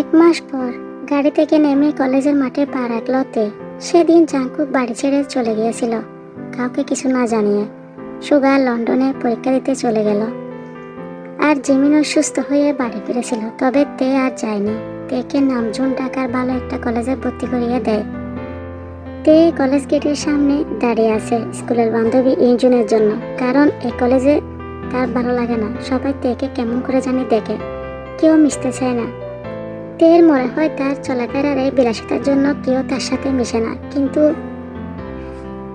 এক মাস পর গাড়ি থেকে নেমে কলেজের মাঠে পা রাখল তে। সেদিন জাঙ্কুক বাড়ি ছেড়ে চলে গিয়েছিল, কাউকে কিছু না জানিয়ে। সুগা লন্ডনে পরীক্ষা দিতে চলে গেল। আর জিমিনও সুস্থ হয়ে বাড়ি ফিরেছিল, তবে তে আর যায়নি। তেকে নামজুন ঢাকার ভালো একটা কলেজে ভর্তি করিয়ে দেয়। তে কলেজ গেটের সামনে দাঁড়িয়ে আছে স্কুলের বান্ধবী ইঞ্জুনের জন্য, কারণ এই কলেজে তার ভালো লাগে না। সবাই তেকে কেমন করে জানি দেখে কেউ মিশতে চায় না। তের মনে হয় তার চলাফেরার এই বিলাসিতার জন্য কেউ তার সাথে মিশে না। কিন্তু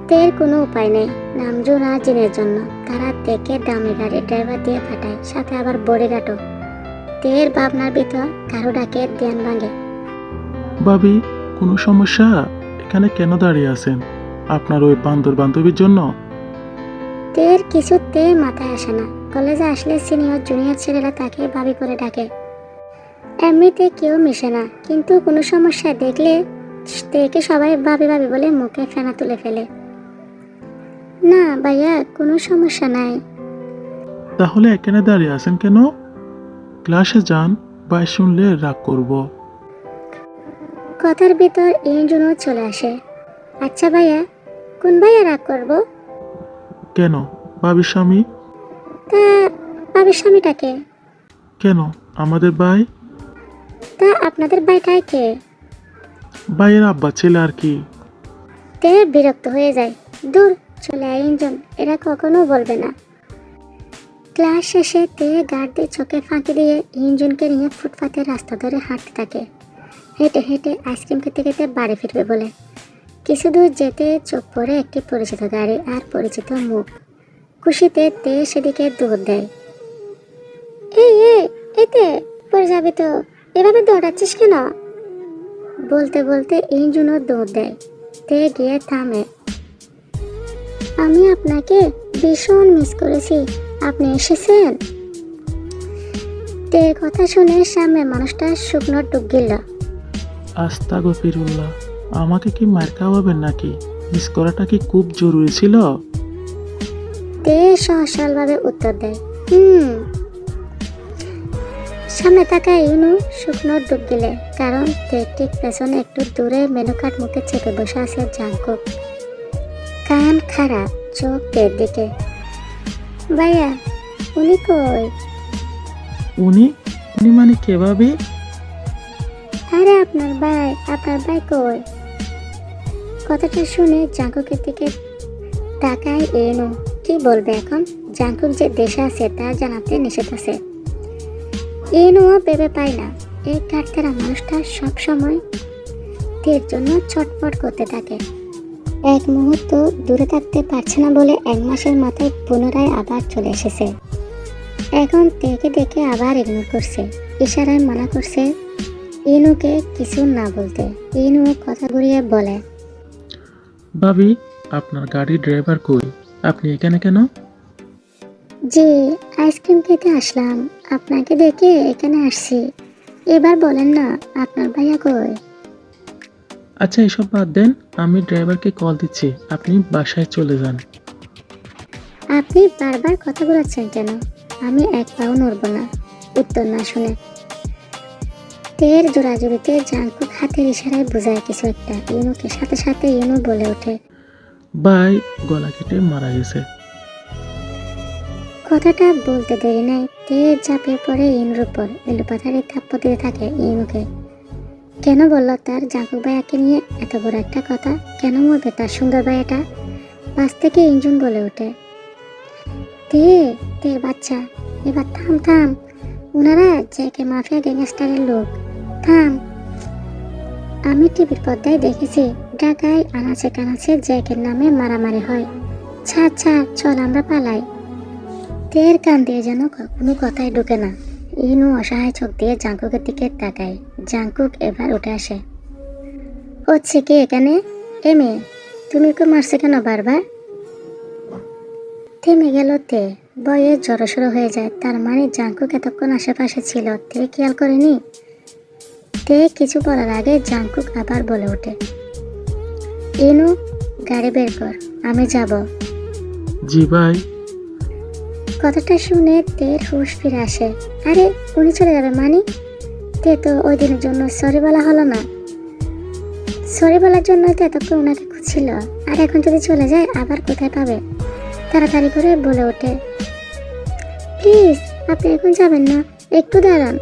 তের কোনো উপায় নেই। নামজুন আর জিনের জন্য। তারা তেকে দামি গাড়ির ড্রাইভার দিয়ে পাঠায় সাথে আবার বডিগার্ডও তের ভাবনার ভিতর কারও ডাকে ধ্যান ভাঙে। ভাবি কোনো সমস্যা? এখানে কেন দাঁড়িয়ে আছেন? আপনার ওই বান্দর বান্ধবীর জন্য? তের কিছুতে মাথায় আসে না। কলেজে আসলে সিনিয়র জুনিয়র ছেলেরা তাকে ভাবি করে ডাকে। এমনিতে কেউ মিশে না কিন্তু কোনো সমস্যা দেখলে তেকে সবাই ভাবি ভাবি বলে মুখে ফেনা তুলে ফেলে। না ভাইয়া কোনো সমস্যা নাই। তাহলে এখানে দাঁড়িয়ে আছেন কেন? ক্লাসে যান বা শুনলে রাগ করব। কথার ভিতর ইঞ্জনও চলে আসে। আচ্ছা ভাইয়া কোন ভাইয়া রাগ করব? কেন? ভাবির স্বামী? তা ভাবির স্বামীটাকে। কেন? আমাদের ভাই? তা আপনাদের ভাইটাই কে? ভাইয়ের আব্বা ছেলে আর কি? তে বিরক্ত হয়ে যায়। দূর চলে আয় ইঞ্জন এরা কখনো বলবে না। ক্লাস শেষে তে গার্ডদের চোখে ফাঁকি দিয়ে ইঞ্জনকে নিয়ে ফুটপাতের রাস্তা ধরে হাঁটতে থাকে। হেঁটে হেঁটে আইসক্রিম খেতে খেতে বাড়ি ফিরবে বলে। কিছু দূর যেতে চোখ পড়ে একটি পরিচিত গাড়ি আর পরিচিত মুখ। খুশিতে তে সেদিকে দৌড় দেয়। এই এই এতে পড়ে যাবে তো। এভাবে দৌড়াচ্ছিস কেন? বলতে বলতে ইঞ্জনও দৌড় দেয়। তে গিয়ে থামে। আমি আপনাকে ভীষণ মিস করেছি। আপনি এসেছেন? তে কথা শুনে সামনে মানুষটা শুকনো ডুব গেল। আস্তা গফিরুল্লাহ আমাকে কি মার খাওয়াবেন নাকি? মিস করাটা কি খুব জরুরি ছিল? তে সহসালভাবে উত্তর দেয় হুম। সামনে থাকা ইউনু শুকনো ডুব গেলে কারণ ঠিক পেছনে একটু দূরে মেনু কার্ড মুখে চেপে বসে আছে জাঙ্কুক। কান খারাপ চোখ তের দিকে। ভাইয়া উনি কই? উনি? উনি মানে কেভাবে আরে আপনার ভাই আপনার ভাই কই? কথাটা শুনে জাঙ্কুকের দিকে তাকায় এনো কি বলবে এখন? জাঙ্কুক যে দেশে আছে তা জানাতে নিষেধ আছে। এনুও ভেবে পায় না। এই কাঠতারা মানুষটা সবসময় তের জন্য ছটফট করতে থাকে। এক মুহূর্ত দূরে থাকতে পারছে না বলে এক মাসের মাথায় পুনরায় আবার চলে এসেছে। এখন তেকে দেখে আবার ইগনোর করছে, ইশারায় মানা করছে, ইনুকে কিছু না বলতে। ইনু কথা ঘুরিয়ে বলে, ভাবি, আপনার গাড়ির ড্রাইভার কই? আপনি এখানে কেন? জি আইসক্রিম খেতে আসলাম। আপনাকে দেখে এখানে আসছি। এবার বলেন না আপনার ভাইয়া কই? আচ্ছা এসব বাদ দেন আমি ড্রাইভারকে কল দিচ্ছি। আপনি বাসায় চলে যান। আপনি বারবার কথা বলাচ্ছেন কেন? আমি এক পাও নড়ব না। উত্তর না শুনে। তের জোড়াজুড়িতে জাঙ্কুক হাতের ইশারায় বোঝায় কিছু একটা। ইনুকে সাথে সাথে ইনু বলে ওঠে। ভাই গলা কেটে মারা গেছে। কথাটা বলতে দেরি নাই। তে ঝাঁপিয়ে পড়ে ইনুর উপর। এলোপাথারে থাপ্প দিতে থাকে ইনুকে। কেন বলল তার জাঙ্কুক ভাইয়াকে নিয়ে এত বড় একটা কথা? কেন মরবে তার সুন্দর ভাইয়াটা? পাশ থেকে ইঞ্জুন বলে ওঠে। তে, তের বাচ্চা, এবার থাম থাম। ওনারা জ্যাকে মাফিয়া গ্যাংস্টারের লোক। থাম। আমি টিভির পর্দায় দেখেছি ঢাকায় আনাচে কানাচে জ্যাকের নামে মারামারি হয়। ছাড় ছাড়, চল আমরা পালাই। তের কান দিয়ে যেন কোনো কথাই ঢুকে না। ইনু অসহায় চোখ দিয়ে জাঙ্কুকের দিকে তাকায়। জাঙ্কুক এবার উঠে আসে। হচ্ছে কি এখানে? এ মেয়ে, তুমি ওকে মারছে কেন বারবার? থেমে গেল তে। বয়ে জড়সড়ো হয়ে যায়। তার মানে জাঙ্কুক এতক্ষণ আশেপাশে ছিল। তে খেয়াল করেনি? তে কিছু বলার আগে জাঙ্কুক আবার বলে ওঠে। ইনু, গাড়ি বের কর, আমি যাব। জি ভাই। কথাটা শুনে তের হুশ ফিরে আসে। আরে, উনি চলে যাবে মানে? তে তো ওই দিনের জন্য সরি বলা হলো না। সরি বলার জন্য তো এতক্ষণ ওনাকে খুঁজছিল। আর এখন যদি চলে যায়, আবার কোথায় পাবে? তাড়াতাড়ি করে বলে ওঠে। প্লিজ, আপনি এখন যাবেন না, একটু দাঁড়ান।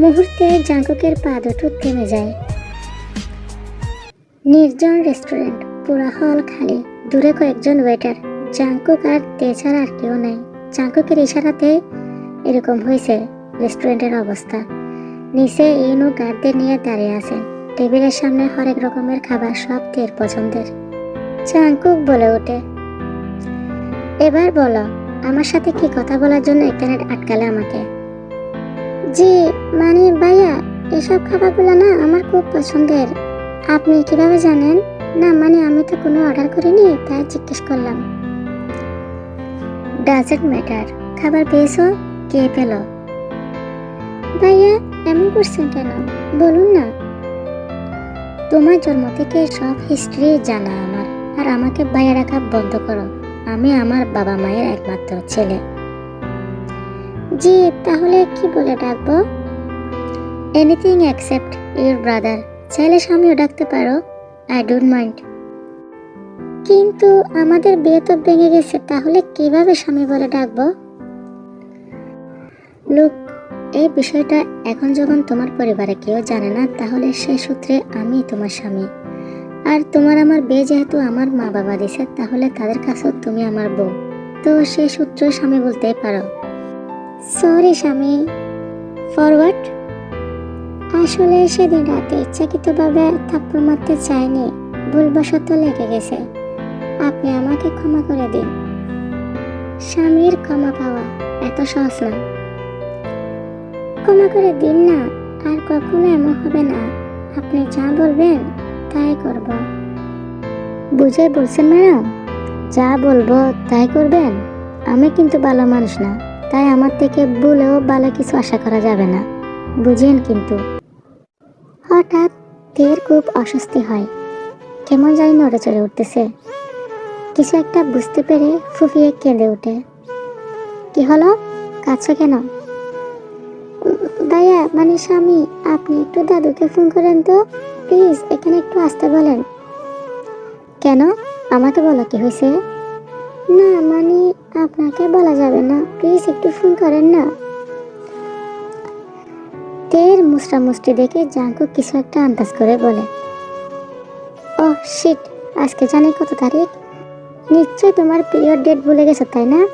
মুহূর্তে জাঙ্কুকের পা দুটো থেমে যায়। নির্জন রেস্টুরেন্ট, পুরা হল খালি, দূরে কয়েকজন ওয়েটার। জাঙ্কুক আর তে ছাড়া আর কেউ নেই। জাঙ্কুকের ইশারাতে এরকম হয়েছে রেস্টুরেন্টের অবস্থা। নিচে ইনু গার্ডদের নিয়ে দাঁড়িয়ে আছে। টেবিলের সামনে হরেক রকমের খাবার সব তের পছন্দের। জাঙ্কুক বলে ওঠে, এবার বলো, আমার সাথে কি কথা বলার জন্য এখানে আটকালে আমাকে? জি মানে ভাইয়া, এসব খাবারগুলো না আমার খুব পছন্দের। আপনি কীভাবে জানেন? না মানে আমি তো কোনো অর্ডার করিনি, তাই জিজ্ঞেস করলাম। ডাজেন্ট ম্যাটার খাবার পেয়েছ? কে পেল? ভাইয়া, এমন করছেন কেন? বলুন না। তোমার জন্ম থেকে সব হিস্ট্রি জানা আমার। আর আমাকে ভাইয়া রাখা বন্ধ করো। আমি আমার বাবা মায়ের একমাত্র ছেলে। জি, তাহলে কি বলে ডাকবো? এনিথিং অ্যাকসেপ্ট ইউর ব্রাদার চাইলে স্বামীও ডাকতে পারো। আই ডোন্ট মাইন্ড কিন্তু আমাদের বিয়ে তো ভেঙে গেছে, তাহলে কীভাবে স্বামী বলে ডাকবো? লোক, এই বিষয়টা এখন যখন তোমার পরিবারে কেউ জানে না, তাহলে সেই সূত্রে আমি তোমার স্বামী। আর তোমার আমার বিয়ে যেহেতু আমার মা বাবা দিছে, তাহলে তাদের কাছেও তুমি আমার বউ। তো সেই সূত্রে স্বামী বলতেই পারো। সরি স্বামী। ফরওয়ার্ড আসলে সেদিন রাতে ইচ্ছাকৃতভাবে থাপ্পড় মারতে চাইনি ভুলবশত লেগে গেছে। আপনি আমাকে ক্ষমা করে দিন। স্বামীর ক্ষমা পাওয়া এত সহজ না। ক্ষমা করে দিন না, আর কখনো এমন হবে না। আপনি যা বলবেন, তাই করব। বুঝে বলছেন ম্যাডাম? যা বলব, তাই করবেন? আমি কিন্তু ভালো মানুষ না, তাই আমার থেকে বলেও ভালো কিছু আশা করা যাবে না। বুঝেন কিন্তু। হঠাৎ তের খুব অস্বস্তি হয়। কেমন জানি নড়ে চড়ে উঠতেছে। কিছু একটা বুঝতে পেরে ফুফিয়ে কেঁদে ওঠে। কি হলো? কাছে কেন? ভাইয়া মানে স্বামী, আপনি একটু দাদুকে ফোন করেন তো। প্লিজ, এখানে একটু আসতে বলেন। কেন? আমাকে বলো কি হয়েছে? না মানে আপনাকে বলা যাবে না। প্লিজ, একটু ফোন করেন না। তের মুসরা মুষ্টি দেখে জাঙ্কু কিছু একটা আন্দাজ করে বলে ও শিট, আজকে জানি কত তারিখ? নিশ্চয় তোমার পিরিয়ড ডেট ভুলে গেছো, তাই না?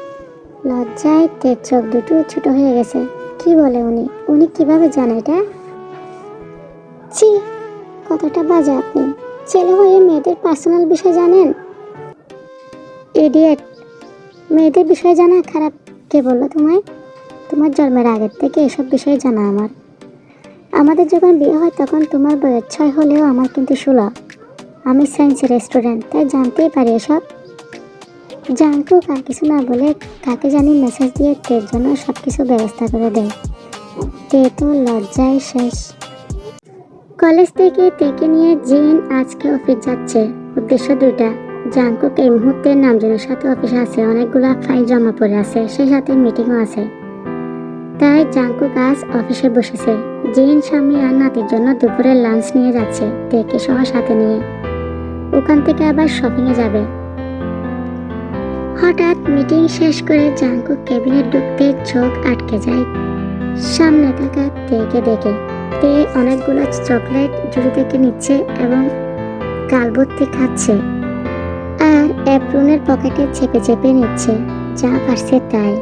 লজ্জায় তের চোখ দুটো ছোট হয়ে গেছে। কি বলে উনি? উনি কীভাবে জানে এটা? ছি কতটা বাজে আপনি। ছেলে হয়ে মেয়েদের পার্সোনাল বিষয় জানেন? ইডিয়েট মেয়েদের বিষয়ে জানা খারাপ কে বলল তোমায়? তোমার জন্মের আগের থেকে এসব বিষয়ে জানা আমার। আমাদের যখন বিয়ে হয় তখন তোমার বয়স ছয় হলেও আমার কিন্তু ষোলো। আমি সায়েন্স রেস্টুরেন্ট তাই জানতেই পারি এসব। জানকেও কার কিছু না বলে কাকে জানি মেসেজ দিয়ে তের জন্য সব কিছু ব্যবস্থা করে দেয়। তে তো লজ্জায় শেষ। কলেজ থেকে তেকে নিয়ে জিন আজকে অফিস যাচ্ছে। উদ্দেশ্য দুইটা। জাঙ্কুক এই মুহূর্তে নামজনের সাথে অফিসে আছে, অনেকগুলো ফাইল জমা পড়ে আছে, সেই সাথে মিটিংও আছে। তাই জাঙ্কুক আজ অফিসে বসেছে। জিন, স্বামী আর নাতির জন্য দুপুরে লাঞ্চ নিয়ে যাচ্ছে তেকে সহ সাথে নিয়ে। ওখান থেকে আবার শপিংয়ে যাবে। হঠাৎ মিটিং শেষ করে জাঙ্কুক কেবিনে ঢুকতে চোখ আটকে যায়। সামনে থাকা তেকে দেখে তে অনেকগুলো চকলেট জুড়ি থেকে নিচ্ছে এবং গালভর্তি খাচ্ছে আর অ্যাপ্রনের পকেটে চেপে চেপে নিচ্ছে, যা পারছে তাই।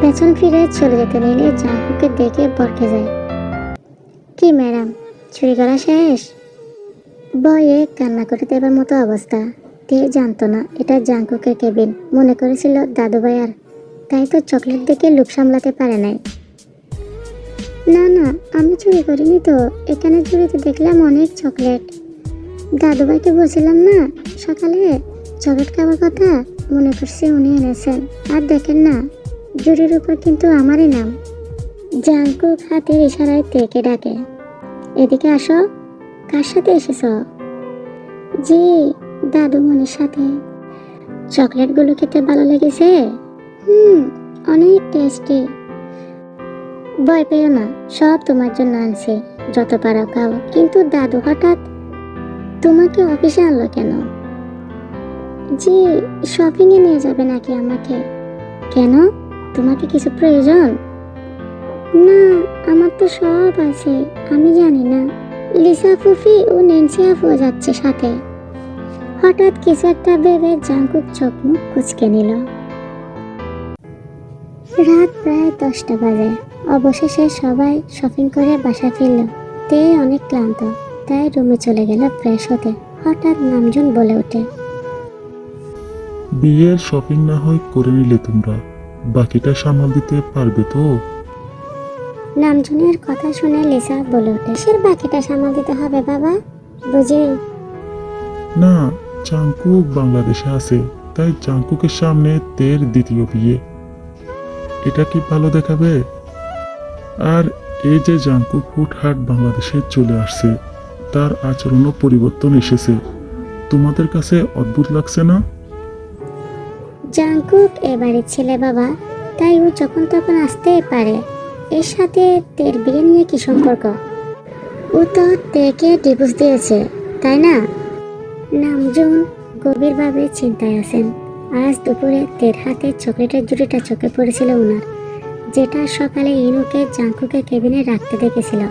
পেছন ফিরে চলে যেতে নিলে জাঙ্কুকে দেখে বরকে যায়। কি ম্যাডাম, চুরি করা শেষ? বয়ে কান্না করে দেবার মতো অবস্থা। তে জানতো না। এটা জাঙ্কুকের কেবিন। মনে করেছিল দাদু আর। তাই তো চকলেট দেখে লুক সামলাতে পারে নাই। না না, আমি চুরি করিনি তো। এখানে চুরিতে দেখলাম অনেক চকলেট। দাদু ভাইকে বলছিলাম না, সকালে চকলেট খাওয়ার কথা মনে করছি উনি এনেছেন। আর দেখেন না, জুরির উপর কিন্তু আমারই নাম। জাঙ্কুক হাতের ইশারায় তেকে ডাকে। এদিকে আসো, কার সাথে এসেছ? জি দাদুমণির সাথে। চকলেটগুলো খেতে ভালো লেগেছে? হুম, অনেক টেস্টি ভয় পেও না, সব তোমার জন্য আনছে, যত পারো খাও। কিন্তু দাদু, হঠাৎ তোমাকে অফিসে আনলো কেন? জি শপিং এ নিয়ে যাবে নাকি আমাকে? কেন? তোমাকে কিছু প্রয়োজন? না, আমার তো সব আছে, আমি জানি না। লিসা ফুফি ও নেন্সি আফুও যাচ্ছে সাথে। হঠাৎ কিছু একটা ভেবে জাঙ্কুক চোখ মুখ কুচকে নিল। রাত প্রায় দশটা বাজে। অবশেষে সবাই শপিং করে বাসা ফিরল। তে অনেক ক্লান্ত তাই রুমে চলে গেল ফ্রেশ হতে। হঠাৎ নামজন বলে ওঠে। বিয়ের শপিং না হয় করে নিলে তোমরা বাকিটা সামাল দিতে পারবে তো? নামজনের কথা শুনে লিসা বলে ওঠে সের বাকিটা সামাল দিতে হবে বাবা? বুঝি? না চাঙ্কুক বাংলাদেশে আছে, তাই চাঙ্কুকের সামনে তের দ্বিতীয় বিয়ে। এটা কি ভালো দেখাবে? আর এই যে জাঙ্কুক ফুটহাট বাংলাদেশে চলে আসছে, তার আচরণও পরিবর্তন এসেছে। তোমাদের কাছে অদ্ভুত লাগছে না? জাঙ্কুক এবারে ছেলে বাবা, তাই ও যখন তখন আসতেই পারে। এর সাথে তের বিয়ে নিয়ে কি সম্পর্ক? ও তো তেকে ডিভোর্স দিয়েছে, তাই না? নামজুন গভীরভাবে চিন্তায় আছেন। আজ দুপুরে তের হাতে চকলেটের জুড়িটা চোখে পড়েছিল ওনার যেটা সকালে ইনুকে জাঙ্কুকে কেবিনে রাখতে দেখেছিল।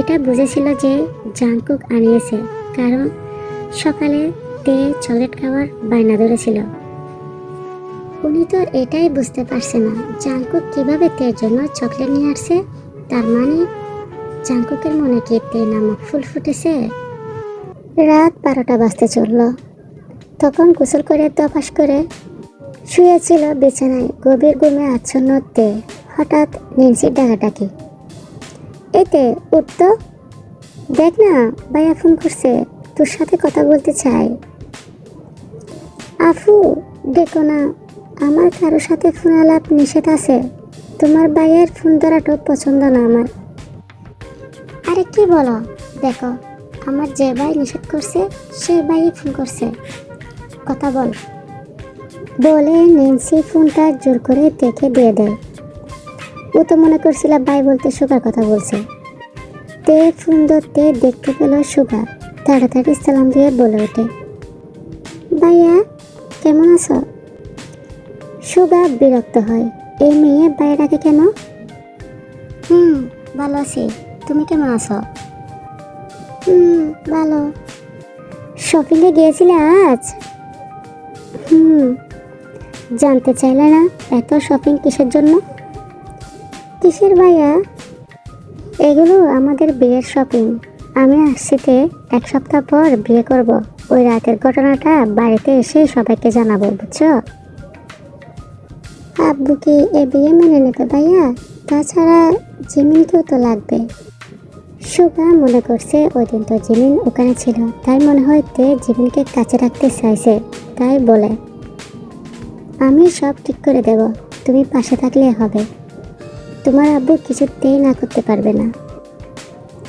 এটা বুঝেছিল যে জাঙ্কুক আনিয়েছে, কারণ সকালে তে চকলেট খাওয়ার বায়না ধরেছিল। উনি তো এটাই বুঝতে পারছে না, জাঙ্কুক কীভাবে তের জন্য চকলেট নিয়ে আসছে? তার মানে জাঙ্কুকের মনে কি তে নামক ফুল ফুটেছে? রাত বারোটা বাজতে চলল। তখন গোসল করে তপাস করে শুয়েছিল বিছানায় গভীর ঘুমে আচ্ছন্ন তে, হঠাৎ নেন্সির ডাকাডাকি। এতে উঠত, দেখ না, ভাইয়া ফোন করছে, তোর সাথে কথা বলতে চাই। আফু দেখো না, আমার কারও সাথে ফোন আলাপ নিষেধ আছে, তোমার ভাইয়ের ফোন ধরাটাও পছন্দ না আমার। আরে কি বলো, দেখো আমার যে ভাই নিষেধ করছে সে ভাই ফোন করছে। কথা বল। বলে নেন্সি ফোনটা জোর করে দেখে দিয়ে দেয়। ও তো মনে করছিল ভাই বলতে সুগার কথা বলছে। তে ফোন ধরতে দেখতে পেল সুগার তাড়াতাড়ি সালাম দিয়ে বলে ওঠে। ভাইয়া, কেমন আছো? সুগা বিরক্ত হয়। এই মেয়ে বাইরাকে কেন? হুম, ভালো আছি। তুমি কেমন আছো? হুম, ভালো। শপিংয়ে গিয়েছিলে আজ? হুম, জানতে চাইলে না, এত শপিং কিসের জন্য? কিসের ভাইয়া? এগুলো আমাদের বিয়ের শপিং আমি আসছিতে এক সপ্তাহ পর বিয়ে করব। ওই রাতের ঘটনাটা বাড়িতে এসে সবাইকে জানাব, বুঝছ? আব্বু কি এ বিয়ে মেনে নেবে ভাইয়া? তাছাড়া জিমিনকেও তো লাগবে। সুগা মনে করছে ওই দিন তো জিমিন ওখানে ছিল। তাই মনে হয় তে জিমিনকে কাছে রাখতে চাইছে। তাই বলে, আমি সব ঠিক করে দেব। তুমি পাশে থাকলে হবে। তোমার আব্বু কিছুতেই না করতে পারবে না।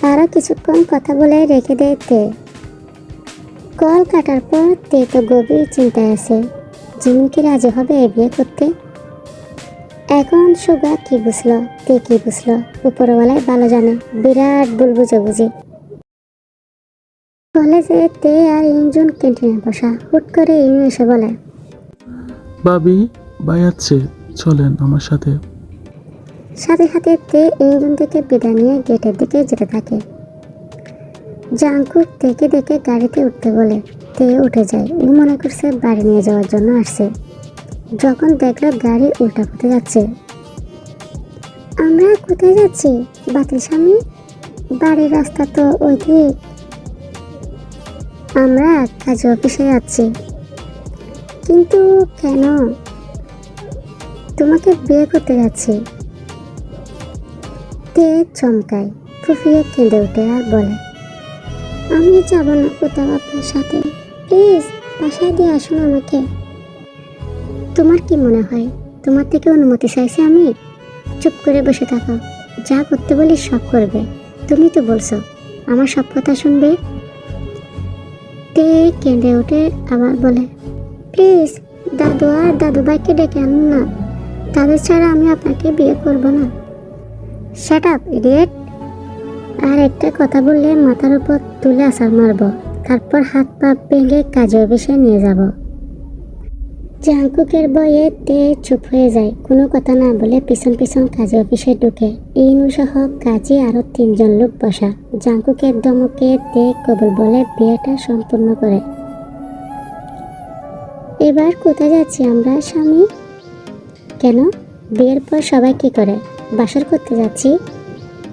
আরও কিছুক্ষণ কথা বলে রেখে দেয় তে। কল কাটার পর তে তো গভীর চিন্তায় আছে, জিমিন কি রাজি হবে এ বিয়ে করতে? এখন সুগা কি বুঝলো তে কি বুঝলো? উপরওয়ালাই ভালো জানে বিরাট ভুল বুঝে বুঝি কলেজে তে আর ইঞ্জুন ক্যান্টিনে বসা হুট করে ইনু এসে বলে বাবি ভাই আছে চলেন আমার সাথে। সাথে সাথে তে ইঞ্জুন থেকে বিদায় নিয়ে গেটের দিকে যেতে থাকে। জাঙ্কুক থেকে দেখে গাড়িতে উঠতে বলে তে উঠে যায় ও মনে করছে বাড়ি নিয়ে যাওয়ার জন্য আসছে। যখন দেখল গাড়ি উল্টা পথে যাচ্ছে। আমরা কোথায় যাচ্ছি, বাতিল স্বামী? বাড়ির রাস্তা তো ওই দিক আমরা কাজে অফিসে যাচ্ছি। কিন্তু কেন? তোমাকে বিয়ে করতে যাচ্ছি। তে চমকায় ফুফিয়ে কেঁদে ওঠে আর বলে, আমি যাব না কোথাও আপনার সাথে। প্লিজ, বাসায় দিয়ে আসুন আমাকে। তোমার কি মনে হয়? তোমার থেকে অনুমতি চাইছি আমি? চুপ করে বসে থাকো। যা করতে বলি সব করবে। তুমি তো বলছো, আমার সব কথা শুনবে? তে কেঁদে ওঠে, আবার বলে, প্লিজ, দাদু আর দাদু ভাইকে ডেকে আনুন না। তাদের ছাড়া আমি আপনাকে বিয়ে করব না। শাট আপ ইডিয়েট আর একটা কথা বললে মাথার উপর তুলে আসার মারব। তারপর হাত পা ভেঙে কাজে অফিসে নিয়ে যাব। জাঙ্কুকের বয়ে তে চুপ হয়ে যায়। কোনো কথা না বলে পিছন পিছন কাজে অফিসে ঢুকে। ইনু সহ কাজে আরও তিনজন লোক বসা। জাঙ্কুকের দমকে তে কবল বলে বিয়েটা সম্পূর্ণ করে। এবার কোথায় যাচ্ছি আমরা, স্বামী? কেন? বিয়ের পর সবাই কি করে? বাসর করতে যাচ্ছি?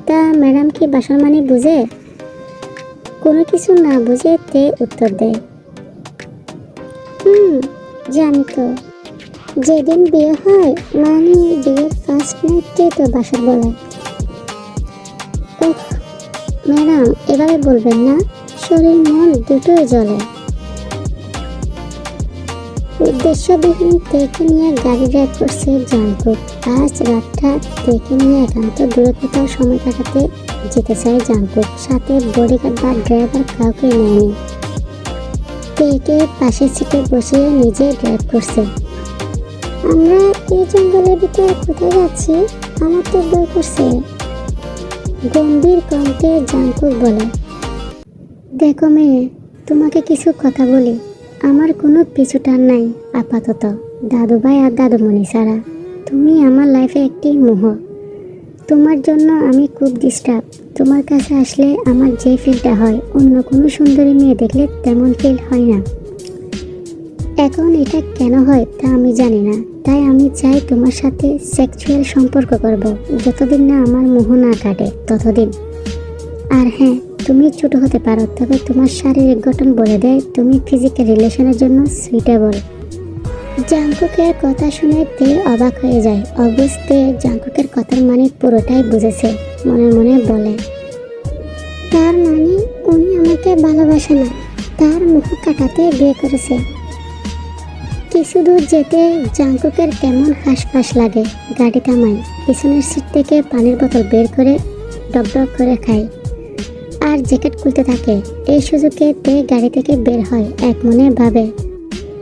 তা ম্যাডাম কি বাসর মানে বুঝে? কোনো কিছু না বুঝে তে উত্তর দেয়। হুম জানি তো যেদিন বিয়ে হয় মানে বিয়ের ফার্স্ট নাইটে তো বাসর বলে? ম্যাডাম, এভাবে বলবেন না। শরীর, মন দুটোই জ্বলে। উদ্দেশ্যবিহীন তেকে নিয়ে গাড়ি ড্রাইভ করছে জাঙ্কুক আজ রাতটা তেকে নিয়ে একান্ত দূরে কোথাও সময় কাটাতে যেতে চায় জাঙ্কুক সাথে বডিগার্ড বা ড্রাইভার কাউকে নেয়নি। তেকে পাশের সিটে বসিয়ে নিজে ড্রাইভ করছে। আমরা এই জঙ্গলের ভিতরে কোথায় যাচ্ছি? আমার তো বই করছে। গম্ভীর কণ্ঠে জাঙ্কুক বলে, দেখো মেয়ে, তোমাকে কিছু কথা বলি। আমার কোনো পিছুটান নাই, আপাতত। দাদু ভাই আর দাদুমণি ছাড়া। তুমি আমার লাইফে একটি মোহ। তোমার জন্য আমি খুব ডিস্টার্ব তোমার কাছে আসলে আমার যে ফিলটা হয়, অন্য কোনো সুন্দরী মেয়ে দেখলে তেমন ফিল হয় না। এখন এটা কেন হয় তা আমি জানি না, তাই আমি চাই তোমার সাথে সেক্সুয়াল সম্পর্ক করব। যতদিন না আমার মোহ না কাটে, ততদিন। আর হ্যাঁ তুমি ছোট হতে পারো, তবে তোমার শারীরিক গঠন বলে দেয়, তুমি ফিজিক্যাল রিলেশনের জন্য সুইটেবল জাঙ্কুকের কথা শুনে তে অবাক হয়ে যায়। অবশ্যতে জাঙ্কুকের কথার মানে পুরোটাই বুঝেছে, মনে মনে বলে। তার মানে উনি আমাকে ভালোবাসে না, তার মুখ কাটাতে বিয়ে করেছে। কিছু দূর যেতে জাঙ্কুকের কেমন হাঁসফাঁস লাগে গাড়ি থামায় পিছনের সিট থেকে পানির বোতল বের করে ডক করে খায়। আর জ্যাকেট খুলতে থাকে, এই সুযোগে তে গাড়ি থেকে বের হয়, এক মনে ভাবে।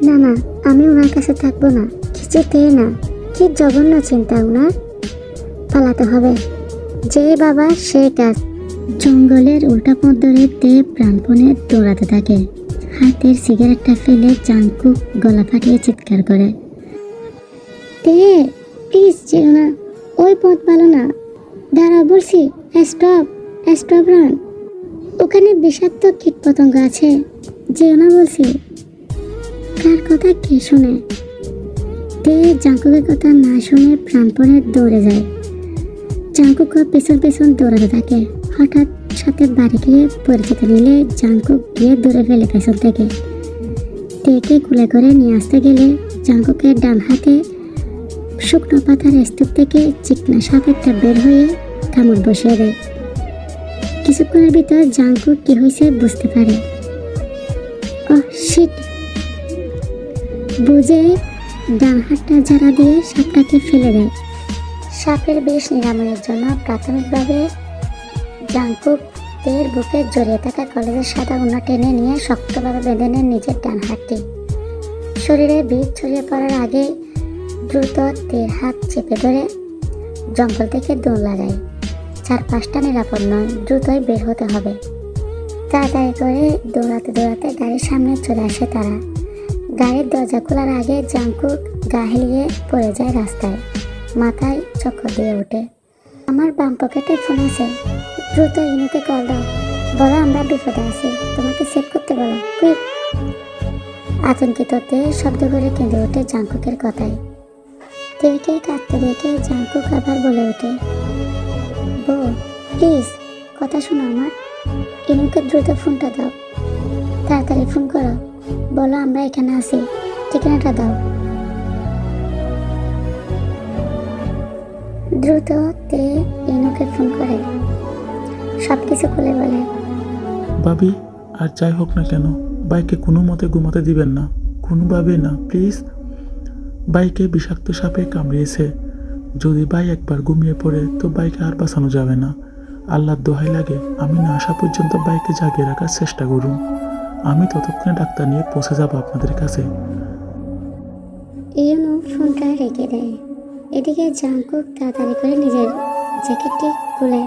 না না, আমি ওনার কাছে থাকব না। কিছুতে না। কি জঘন্য চিন্তা ওনার পালাতে হবে। যে বাবা, সে কাজ। জঙ্গলের উল্টা পথ ধরে তে প্রাণপণে দৌড়াতে থাকে। হাতের সিগারেটটা ফেলে জাঙ্কু গলা ফাটিয়ে চিৎকার করে। তে প্লিজ যেও না ওই পথ ভালো না। দাঁড়া বলছি স্টপ স্টপ রান ওখানে বিষাক্ত কীটপতঙ্গ আছে। যেও না বলছি কার কথা কে শুনে? তে জাঙ্কুকের কথা না শুনে প্রাণপণে দৌড়ে যায়। জাঙ্কুক পেছন পেছন দৌড়াতে থাকে। হঠাৎ সাথে বাড়ি গিয়ে পরিচিত নিলে জাঙ্কুক গিয়ে দৌড়ে ফেলে পেছন থেকে। তেকে কুলে করে নিয়ে আসতে গেলে জাঙ্কুকের ডান হাতে শুকনো পাতার স্তূপ থেকে চিকনা সাপ একটা বের হয়ে কামড় বসিয়ে দেয়। কিছুক্ষণের ভিতর জাঙ্কুক কি হয়েছে বুঝতে পারে। Oh shit! বুঝে ডান হাতটা ঝাড়া দিয়ে সাপটাকে ফেলে দেয়। সাপের বিষ নিরাময়ের জন্য প্রাথমিকভাবে জাঙ্কুক তের বুকে জড়িয়ে থাকা কলেজের সাদা উন্না টেনে নিয়ে শক্তভাবে বেঁধে নেন নিজের ডান হাতটি। শরীরে বিষ ছড়িয়ে পড়ার আগে দ্রুত তের হাত চেপে ধরে জঙ্গল থেকে দৌড় লাগায়। চারপাশটা নিরাপদ নয়, দ্রুতই বের হতে হবে। তাড়াতাড়ি করে দৌড়াতে দৌড়াতে গাড়ির সামনে চলে আসে তারা। গাড়ির দরজা খোলার আগে জাঙ্কুক গা হেলিয়ে পড়ে যায় রাস্তায়, মাথায় চক্কর দিয়ে ওঠে। আমার বাম পকেটে ফোন আছে, দ্রুত ইনুকে কল দাও। বলো, আমরা বিপদে আছি, তোমাকে সেভ করতে বলো কুইক আতঙ্কিত তে শব্দ করে কেঁদে ওঠে জাঙ্কুকের কথায়। তেকে কাঁদতে দেখে জাঙ্কুক আবার বলে ওঠে, বউ প্লিজ কথা শোনো আমার। ইনুকে দ্রুত ফোনটা দাও। তাড়াতাড়ি ফোন করো। বলো, আমরা এখানে আছি। ঠিকানাটা দাও। দ্রুত তে ইনুকে ফোন করে। সব কিছু খুলে বলে। ভাবি, আর যাই হোক না কেন, বাইকে কোনো মতে ঘুমাতে দিবেন না। কোনোভাবে না, প্লিজ। বাইকে বিষাক্ত সাপে কামড়িয়েছে। যদি বাই একবার ঘুমিয়ে পড়ে, তো বাইকে আর বাঁচানো যাবে না। আল্লাহর দোহাই লাগে, আমি না আসা পর্যন্ত বাইকে জাগিয়ে রাখার চেষ্টা করুন। আমি ততক্ষণে ডাক্তার নিয়ে পৌঁছে যাব আপনাদের কাছে। ইউনো ফোনটা রেখে দেয়। এদিকে জাঙ্কুক তাড়াতাড়ি করে নিজের জ্যাকেটটি খুলে,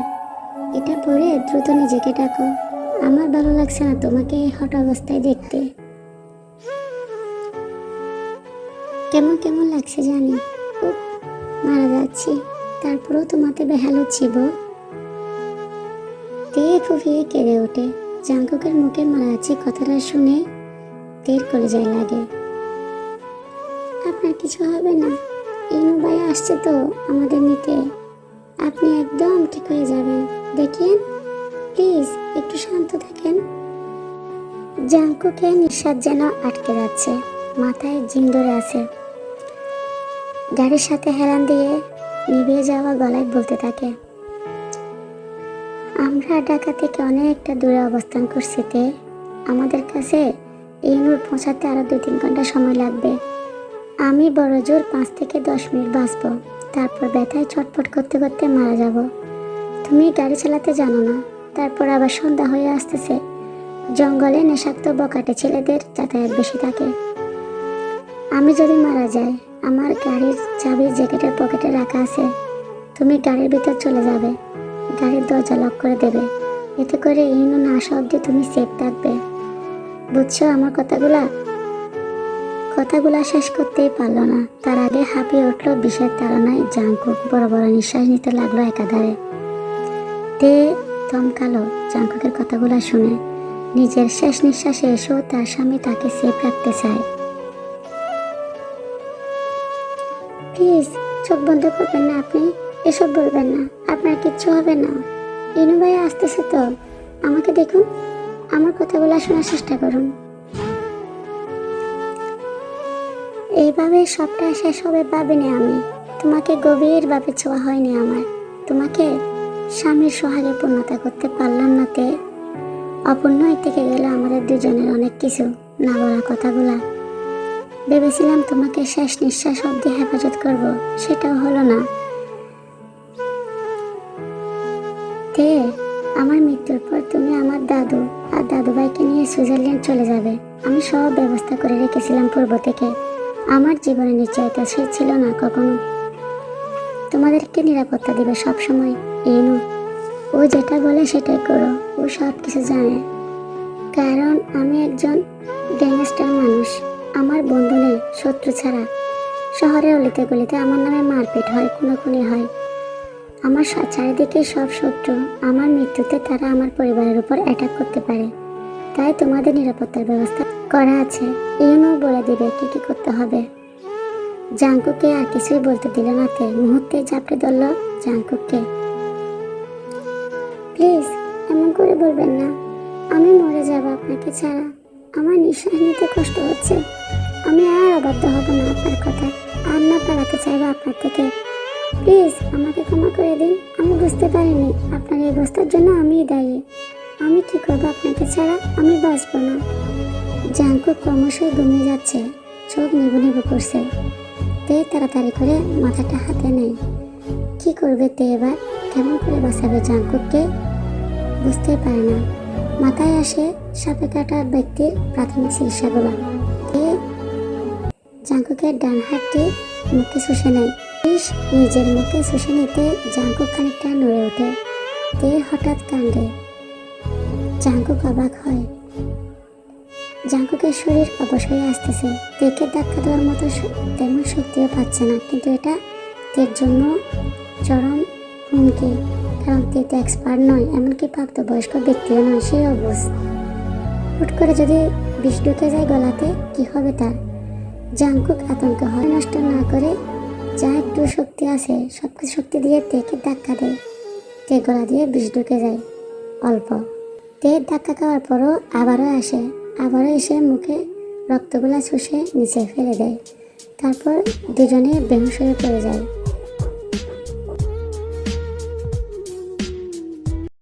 এটা পরে দ্রুত নিজেকে ডাকো। আমার ভালো লাগছে না তোমাকে হট অবস্থায় দেখতে। কেমন কেমন লাগছে জানি। মারা যাচ্ছি। তারপরেও তোমাতে বেহাল বউ তে ফুফিয়ে কেঁদে ওঠে। জাঙ্কুকের মুখে মারা যাচ্ছি কথাটা শুনে তের যায় লাগে। আপনার কিছু হবে না। ইনু ভাই আসছে তো আমাদের নিতে। আপনি একদম ঠিক হয়ে যাবেন। দেখেন, প্লিজ একটু শান্ত থাকেন। জাঙ্কুকে নিঃশ্বাস যেন আটকে যাচ্ছে, মাথায় জিম ধরে আছে। গাড়ির সাথে হেলান দিয়ে নিভিয়ে যাওয়া গলায় বলতে থাকে আমরা ঢাকা থেকে অনেকটা দূরে অবস্থান করছি তে। আমাদের কাছে এই নূর পৌঁছাতে আরও দুই তিন ঘণ্টা সময় লাগবে। আমি বড় জোর পাঁচ থেকে দশ মিনিট বাঁচবো। তারপর ব্যথায় ছটফট করতে করতে মারা যাব। তুমি গাড়ি চালাতে জানো না। তারপর আবার সন্ধ্যা হয়ে আসতেছে। জঙ্গলে নেশাক্ত বকাটে ছেলেদের যাতায়াত বেশি থাকে। আমি যদি মারা যাই, আমার গাড়ির চাবি জ্যাকেটের পকেটে রাখা আছে। তুমি গাড়ির ভিতর চলে যাবে। গাড়ির দরজা লক করে দেবে। এতে করে ইউনো না আসা অব্দি তুমি সেফ থাকবে। বুঝছ আমার কথাগুলা? কথাগুলা শেষ করতেই পারল না। তার আগে হাঁপিয়ে উঠল বিষের তাড়নায় জাঙ্কুক বড় বড় নিঃশ্বাস নিতে লাগল একাধারে। তে থমকালো জাঙ্কুকের কথাগুলা শুনে। নিজের শেষ নিঃশ্বাসে এসেও তার স্বামী তাকে সেফ রাখতে চায়। প্লিজ চোখ বন্ধ করবেন না আপনি? এসব বলবেন না, আপনার কিচ্ছু হবে না। ইনু ভাই আসতেছে তো, আমাকে দেখুন, আমার কথাগুলো শোনার চেষ্টা করুন। এইভাবে সবটা শেষ হবে ভাবিনি আমি। তোমাকে গভীরভাবে ছোঁয়া হয়নি আমার। তোমাকে স্বামীর সোহাগে পূর্ণতা করতে পারলাম না তে। অপূর্ণই থেকে গেল আমাদের দুজনের অনেক কিছু, না বলা কথাগুলা। ভেবেছিলাম তোমাকে শেষ নিঃশ্বাস অব্দি হেফাজত করব, সেটাও হলো না। তে আমার মৃত্যুর পর তুমি আমার দাদু আর দাদু ভাইকে নিয়ে সুইজারল্যান্ড চলে যাবে। আমি সব ব্যবস্থা করে রেখেছিলাম পূর্ব থেকে। আমার জীবনে নিশ্চয়তা সে ছিল না কখনো। তোমাদেরকে নিরাপত্তা দিবে সব সময় ইনু। ও যেটা বলে সেটাই করো, ও সব কিছু জানে। কারণ আমি একজন গ্যাংস্টার মানুষ, আমার বন্ধু নেই, শত্রু ছাড়া। শহরের অলিতে গলিতে আমার নামে মারপিট হয়, খুনোখুনি হয়। আমার চারিদিকে সব শত্রু। আমার মৃত্যুতে তারা আমার পরিবারের উপর অ্যাটাক করতে পারে। তাই তোমাদের নিরাপত্তার ব্যবস্থা করা আছে। ইউনো বলে দিবে কি কি করতে হবে। জাঙ্কুকে আর কিছুই বলতে দিল না তে। মুহূর্তে চাপড়ে ধরল জাঙ্কুককে। প্লিজ, এমন করে বলবেন না। আমি মরে যাব আপনাকে ছাড়া। আমার নিঃশ্বাস নিতে কষ্ট হচ্ছে। আমি আর অবাধ্য হব না আপনার কথা। আর না পালাতে চাইব আপনার থেকে। প্লিজ, আমাকে ক্ষমা করে দিন। আমি বুঝতে পারিনি। আপনার এই অবস্থার জন্য আমিই দায়ী। আমি কি করব আপনাকে ছাড়া? আমি বাঁচব না। জাঙ্কু ক্রমশই ঘুমিয়ে যাচ্ছে। চোখ নিবু নিবু করছে। তে তাড়াতাড়ি করে মাথাটা হাতে নেয়। কি করবে তে এবার? কেমন করে বাঁচাবে জাঙ্কুককে? বুঝতে পারে না। মাথায় আসে সাপে কাটা ব্যক্তির প্রাথমিক চিকিৎসাগুলো তে জাঙ্কুকের ডান হাতটি মুখে শুষে নেয়। বিষ নিজের মুখে শুষে নিতে জাঙ্কুক খানিকটা নড়ে ওঠে। তে হঠাৎ কাণ্ডে জাঙ্কুক অবাক হয়। জাঙ্কুকের শরীর অবশ্যই আসতেছে। তেকে ধাক্কা দেওয়ার মতো তেমন শক্তিও পাচ্ছে না, কিন্তু এটা তের জন্য চরম হুমকি। কারণ তে তো এক্সপার্ট নয়, এমনকি প্রাপ্তবয়স্ক ব্যক্তিও নয় সেই অবুঝ। হুট করে যদি বিষ ঢুকে যায় গলাতে, কি হবে তার? জাঙ্কুক আতঙ্ক হয়। নষ্ট না করে যা একটু শক্তি আছে সব কিছু শক্তি দিয়ে তেকে ধাক্কা দেয়। তে গলা দিয়ে বিষ ঢুকে যায়। অল্প। তে ধাক্কা খাওয়ার পরও আবারও আসে। আবারও এসে মুখে রক্তগুলা শুষে নিচে ফেলে দেয়। তারপর দুজনে বেহুশ হয়ে পড়ে যায়।